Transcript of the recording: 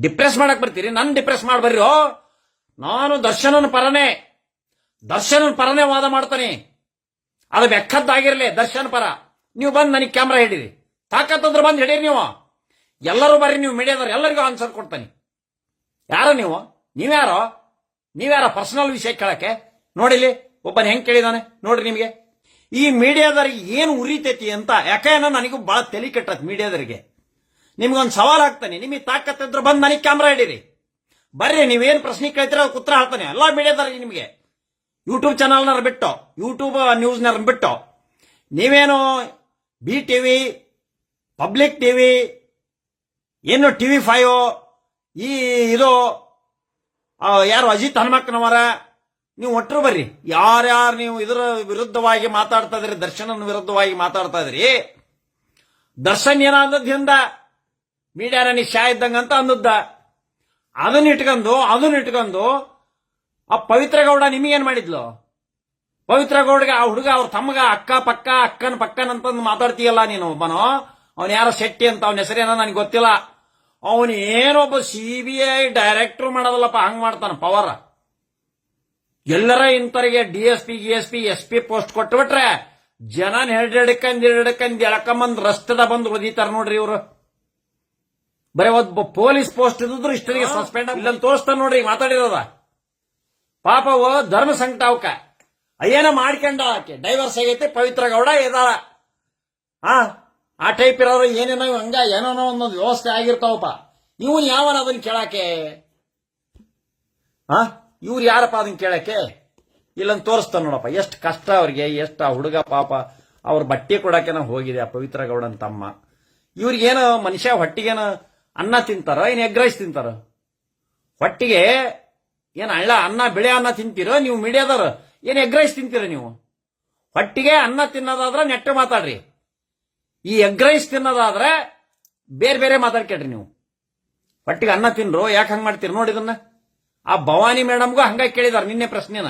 Depress ಮಾಡಕ್ ಬರ್ತೀರಿ? ನನ್ ಡಿಪ್ರೆಸ್ ಮಾಡ್ಬರ್ರಿ ನಾನು ದರ್ಶನನ ಪರನೇ. ದರ್ಶನನ ಪರನೇ ವಾದ ಮಾಡ್ತಾನೆ. ಅದು ಬೆಕ್ಕದ್ದಾಗಿರ್ಲಿ, ದರ್ಶನ ಪರ. ನೀವು ಬಂದು ನನಗೆ ಕ್ಯಾಮ್ರಾ ಹಿಡೀರಿ. ತಾಕತ್ತಂದ್ರೆ ಬಂದು ಹಿಡೀರಿ ನೀವು. ಎಲ್ಲರೂ ಬರ್ರಿ, ನೀವು ಮೀಡಿಯಾದವ್ರು ಎಲ್ಲರಿಗೂ ಆನ್ಸರ್ ಕೊಡ್ತಾನೆ. ಯಾರೋ ನೀವು? ನೀವ್ಯಾರೋ ನೀವ್ಯಾರ ಪರ್ಸನಲ್ ವಿಷಯ ಕೇಳಕ್ಕೆ? ನೋಡಿಲಿ, ಒಬ್ಬನ ಹೆಂಗ್ ಕೇಳಿದಾನೆ? ನೋಡ್ರಿ ನಿಮಗೆ. ಈ ಮೀಡಿಯಾದವ್ರಿಗೆ ಏನು ಉರಿತೈತಿ ಅಂತ ಯಾಕೆ ನನಗೂ ಬಹಳ ತಲೆ ಕೆಟ್ಟತ್ ಮೀಡಿಯಾದವ್ರಿಗೆ ನಿಮ್ಗೊಂದು ಸವಾಲ್ ಹಾಕ್ತಾನೆ. ನಿಮಗೆ ತಾಕತ್ತಿದ್ರು ಬಂದು ನನಗೆ ಕ್ಯಾಮ್ರಾ ಇಡೀರಿ ಬರ್ರಿ, ನೀವೇನು ಪ್ರಶ್ನೆ ಕೇಳ್ತೀರ ಉತ್ತರ ಹಾಕ್ತಾನೆ ಎಲ್ಲ ಮೀಡಿಯಾದವ್ರಿಗೆ ನಿಮಗೆ. ಯೂಟ್ಯೂಬ್ ಚಾನಲ್ನಾರ ಬಿಟ್ಟು ಯೂಟ್ಯೂಬ್ ನ್ಯೂಸ್ನಾರ ಬಿಟ್ಟು, ನೀವೇನು ಬಿ ಟಿವಿ ಪಬ್ಲಿಕ್ ಟಿವಿ ಏನು ಟಿ ವಿ ಫೈವ್ ಈ ಇದು ಯಾರು ಅಜಿತ್ ಹನುಮಕ್ಕನವರ, ನೀವು ಒಟ್ಟರು ಬರ್ರಿ. ಯಾರ್ಯಾರು ನೀವು ಇದರ ವಿರುದ್ಧವಾಗಿ ಮಾತಾಡ್ತಾ ಇದ್ರಿ, ದರ್ಶನನ ವಿರುದ್ಧವಾಗಿ ಮಾತಾಡ್ತಾ ಇದ್ರಿ, ದರ್ಶನ್ ಏನ ಅಂದದ್ದಿಂದ ಮೀಡಿಯಾನ ಇದ್ದಂಗೆ ಇದ್ದಂಗಂತ ಅಂದದ್ದ. ಅದನ್ನ ಇಟ್ಕೊಂಡು ಅದನ್ನ ಇಟ್ಕೊಂಡು ಆ ಪವಿತ್ರ ಗೌಡ ನಿಮಗೇನ್ ಮಾಡಿದ್ಲು? ಪವಿತ್ರ ಗೌಡ್ಗೆ ಆ ಹುಡುಗ ಅವ್ರ ತಮ್ಮಗ ಅಕ್ಕ ಪಕ್ಕ, ಅಕ್ಕನ ಪಕ್ಕನ ಅಂತಂದು ಮಾತಾಡ್ತೀಯಲ್ಲ ನೀನು ಒಬ್ಬನು? ಅವನು ಯಾರೋ ಶೆಟ್ಟಿ ಅಂತ, ಅವನ ಹೆಸರೇನೋ ನನಗೆ ಗೊತ್ತಿಲ್ಲ. ಅವನು ಏನೊಬ್ಬ ಸಿ ಬಿ ಐ ಡೈರೆಕ್ಟರ್ ಮಾಡೋದಲ್ಲಪ್ಪ, ಹಂಗ್ ಮಾಡ್ತಾನ ಪವರ್. ಎಲ್ಲರ ಇಂತರಿಗೆ D S P G S P S P post ಕೊಟ್ಬಿಟ್ರೆ ಜನ ಹಿಡ್ಕಂದ್ ಹಿಡ್ಕಂದ್ ಎಳಕಂಬಂದ್ ರಸ್ತದ ಬಂದು ಹೊದಿತಾರ ನೋಡ್ರಿ ಇವರು. ಬರೀ ಒಬ್ಬ ಪೊಲೀಸ್ ಪೋಸ್ಟ್ ಇದ್ದಿದ್ರು ಇಷ್ಟರಿಗೆ ಸಸ್ಪೆಂಡ್ ಇಲ್ಲಂತ ತೋರಿಸ್ತಾರ ನೋಡ್ರಿ ಮಾತಾಡಿರೋದ. ಪಾಪ ಧರ್ಮ ಸಂಕಟ ಅವಕ. ಅಯ್ಯೇನ ಮಾಡ್ಕೊಂಡ ಆಕೆ. ಡೈವರ್ಸ್ ಆಗೈತೆ ಪವಿತ್ರ ಗೌಡ ಇದಾಳ ಆ ಆ ಟೈಪ್ ಇರೋರು ಏನೇನೋ ಹಂಗ ಏನೋ ಒಂದೊಂದು ವ್ಯವಸ್ಥೆ ಆಗಿರ್ತಾವಪ್ಪ. ಇವನ್ ಯಾವನ ಅದನ್ನ ಕೇಳಾಕೆ? ಆ ಇವ್ರು ಯಾರಪ್ಪ ಅದನ್ನ ಕೇಳಕ್ಕೆ ಇಲ್ಲಂತ ತೋರಿಸ್ತಾನ ನೋಡಪ್ಪ. ಎಷ್ಟು ಕಷ್ಟ ಅವ್ರಿಗೆ ಎಷ್ಟು ಆ ಹುಡುಗ ಪಾಪ. ಅವ್ರ ಬಟ್ಟೆ ಕೊಡಾಕೆನ ಹೋಗಿದೆ ಆ ಪವಿತ್ರ ಗೌಡನ್ ತಮ್ಮ. ಇವ್ರಿಗೇನೋ ಮನುಷ್ಯ ಹೊಟ್ಟಿಗೇನು ಅನ್ನ ತಿಂತಾರ ಏನು ಎಗ್ ರೈಸ್ ತಿಂತಾರ? ಹೊಟ್ಟಿಗೆ ಏನು ಅಳ್ಳ ಅನ್ನ, ಬೆಳೆ ಅನ್ನ ತಿಂತೀರೋ? ನೀವು ಮೀಡಿಯಾದವ್ರು, ಏನು ಎಗ್ ರೈಸ್ ತಿಂತೀರ ನೀವು? ಹೊಟ್ಟಿಗೆ ಅನ್ನ ತಿನ್ನೋದಾದ್ರೆ ನೆಟ್ಟು ಮಾತಾಡ್ರಿ. ಈ ಎಗ್ ರೈಸ್ ತಿನ್ನೋದಾದ್ರೆ ಬೇರೆ ಬೇರೆ ಮಾತಾಡ್ಕೇಳ್ರಿ ನೀವು. ಹೊಟ್ಟಿಗೆ ಅನ್ನ ತಿನ್ರು, ಯಾಕೆ ಹಂಗೆ ಮಾಡ್ತೀರಿ ನೋಡಿ ಇದನ್ನ. ಆ ಭವಾನಿ ಮೇಡಮ್ಗೂ ಹಂಗಾಗಿ ಕೇಳಿದಾರ ನಿನ್ನೆ ಪ್ರಶ್ನೆನ.